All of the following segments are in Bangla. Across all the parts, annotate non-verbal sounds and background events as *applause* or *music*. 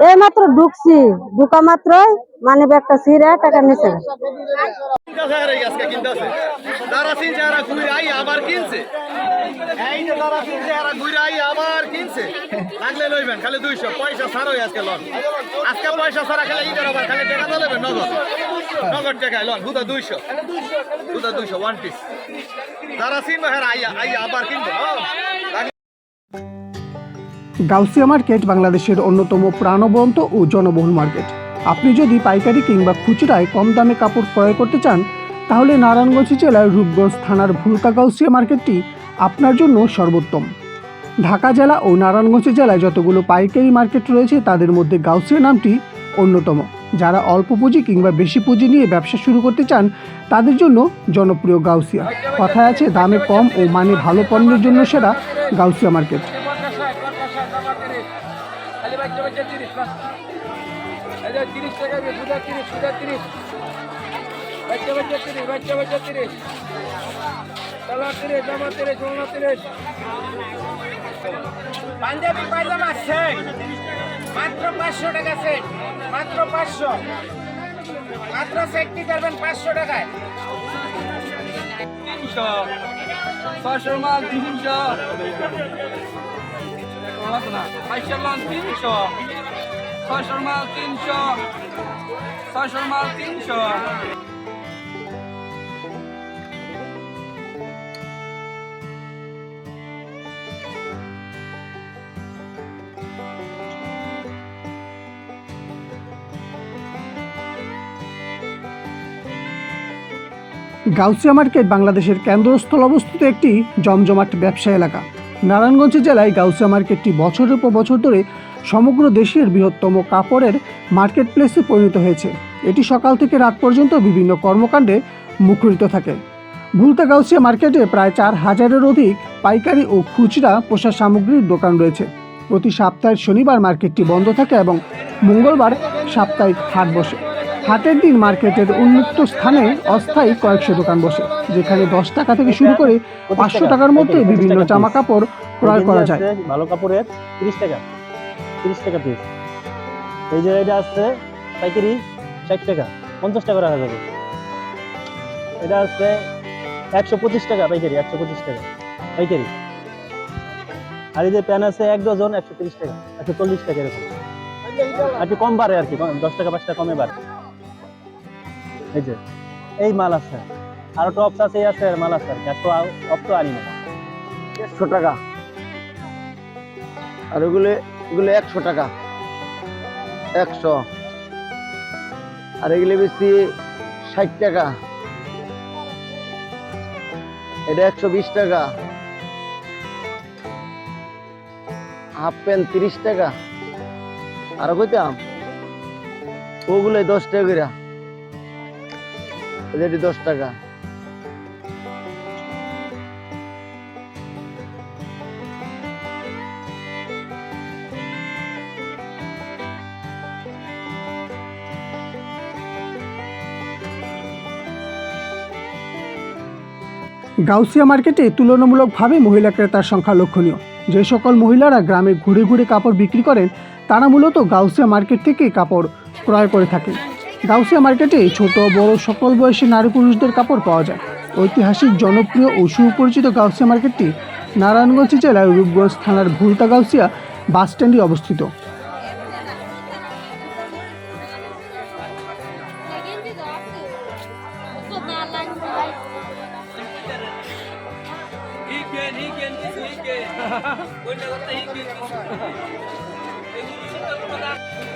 এই মাত্র ঢুকছি ঢুকা মাত্রই মানে ব্যাগটা ছিঁড়ে টাকা নিচে নগদ টাকায় লন বুধা দুইশো বুধা দুইশো ওয়ান পিস তারা চিনবে হ্যাঁ আই আই আবার কিনবে হ্যাঁ? গাউসিয়া মার্কেট বাংলাদেশের অন্যতম প্রাণবন্ত ও জনবহুল মার্কেট। আপনি যদি পাইকারি কিংবা খুচরায় কম দামে কাপড় ক্রয় করতে চান, তাহলে নারায়ণগঞ্জ জেলার রূপগঞ্জ থানার ভুলকা গাউসিয়া মার্কেটটি আপনার জন্য সর্বোত্তম। ঢাকা জেলা ও নারায়ণগঞ্জ জেলায় যতগুলো পাইকারি মার্কেট রয়েছে, তাদের মধ্যে গাউসিয়া নামটি অন্যতম। যারা অল্প পুঁজি কিংবা বেশি পুঁজি নিয়ে ব্যবসা শুরু করতে চান, তাদের জন্য জনপ্রিয় গাউসিয়া। কথায় আছে, দামে কম ও মানে ভালো পণ্যের জন্য সেরা গাউসিয়া মার্কেট। বাচ্চা তিরিশ তিরিশ টাকা দিয়ে সুদা তিরিশ সুদা তিরিশ। বাচ্চা বাচ্চা তিরিশ, বাচ্চা বাচ্চা তিরিশ। সালোয়ার তিরিশ, জামা তিরিশ ওড়না তিরিশ। পাঞ্জাবি পায়জামা সেট। মাত্র পাঁচশো টাকা সেট, মাত্র পাঁচশো। মাত্র সেটটি করবেন পাঁচশো টাকায়। ছশো মাল তিনশো। গাউসিয়া মার্কেট বাংলাদেশের কেন্দ্রস্থল অবস্থিত একটি জমজমাট ব্যবসা এলাকা। নারায়ণগঞ্জ জেলায় গাউসিয়া মার্কেটটি বছরের পর বছর ধরে সমগ্র দেশের বৃহত্তম কাপড়ের মার্কেট প্লেসে পরিণত হয়েছে। এটি সকাল থেকে রাত পর্যন্ত বিভিন্ন কর্মকাণ্ডে মুখরিত থাকে। ভুলতা গাউসিয়া মার্কেটে প্রায় চার হাজারের অধিক পাইকারি ও খুচরা পোশাক সামগ্রীর দোকান রয়েছে। প্রতি সপ্তাহের শনিবার মার্কেটটি বন্ধ থাকে এবং মঙ্গলবার সাপ্তাহিক হাট বসে। হাটের দিন মার্কেটের উন্মুক্ত স্থানে অস্থায়ী কয়েকশো দোকান বসে, যেখানে দশ টাকা থেকে শুরু করে পাঁচশো টাকার মধ্যে বিভিন্ন জামা কাপড় ক্রয় করা যায়। ভালো কাপড়ের তিরিশ টাকা তিরিশ টাকা পিস এই যে এটা আছে পাইকারি ষাট টাকা, পঞ্চাশ টাকা রাখা যাবে। এটা আছে একশো পঁচিশ টাকা পাইকারি, একশো পঁচিশ টাকা পাইকারি। আর এই যে প্যান আছে এক ডজন একশো তিরিশ টাকা, একশো চল্লিশ টাকা এরকম। আর একটু কম বাড়ে আর কি, দশ টাকা পাঁচ টাকা কমে বাড়ে। এই যে, এই মাল আছে। আরও টপস আছে আছে মাল আছে টপ তো আনি না দেড়শো টাকা। আর ওগুলো, এগুলো একশো টাকা। একশো। আর এগুলো বেশি ষাট টাকা। এটা একশো বিশ টাকা। হাফ প্যান্ট তিরিশ টাকা। আর কইতাম ওগুলো দশ টাকা করে এটি দশ টাকা। গাউসিয়া মার্কেটে তুলনামূলকভাবে মহিলা ক্রেতার সংখ্যা লক্ষণীয়। যে সকল মহিলারা গ্রামে ঘুরে ঘুরে কাপড় বিক্রি করেন, তারা মূলত গাউসিয়া মার্কেট থেকে কাপড় ক্রয় করে থাকেন। গাউসিয়া মার্কেটে ছোট বড় সকল বয়সী নারী পুরুষদের কাপড় পাওয়া যায়। ঐতিহাসিক জনপ্রিয় ও সুপরিচিত গাউসিয়া মার্কেটটি নারায়ণগঞ্জ জেলার রূপগঞ্জ থানার ভুলতা গাউসিয়া বাস স্ট্যান্ডে অবস্থিত। *laughs*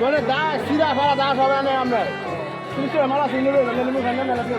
মানে দা, সিরা ফারা, দা সব আনে আমরা। তুমি তো মারা শুনে রে মেলে মুখ আনে মেলে দিয়ে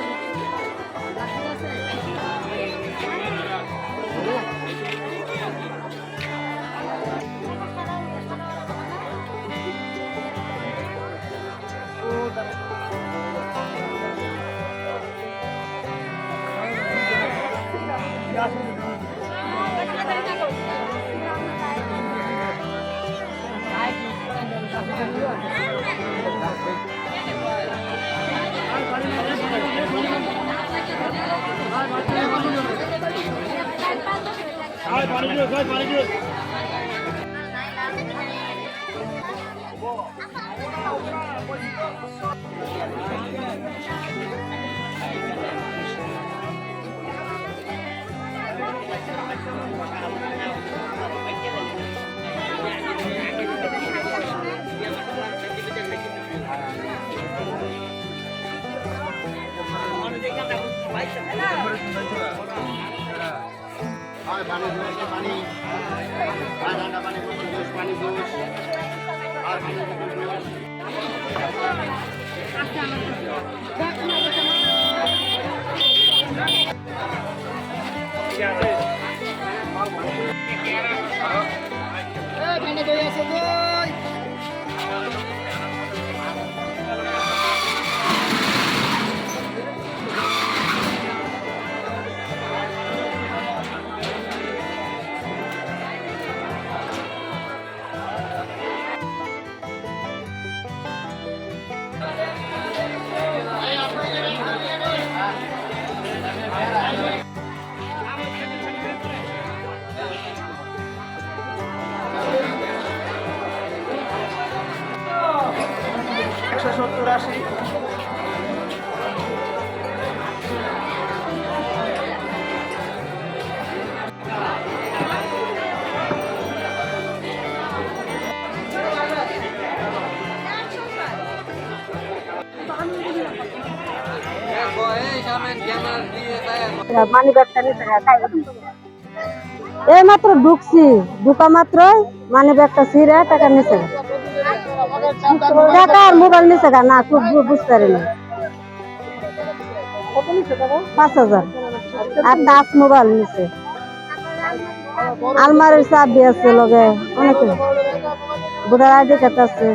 开房的住开房的住 পানি জুস পানি। ঠান্ডা পানি জুস পানি জুস আর পানি জুস একশো সত্তর আশি। এই মাত্র ঢুকছি। ঢুকা মাত্রই মানি ব্যাগটা ছিঁড়ে টাকা নিচে টাকা আর মোবাইল নিচে গা না খুব বু- বুঝতে পারিনি পাঁচ হাজার আর টাচ মোবাইল নিচে আলমারির চাবি আছে লগে অনেক বুড়ার আইডি কার্ড আছে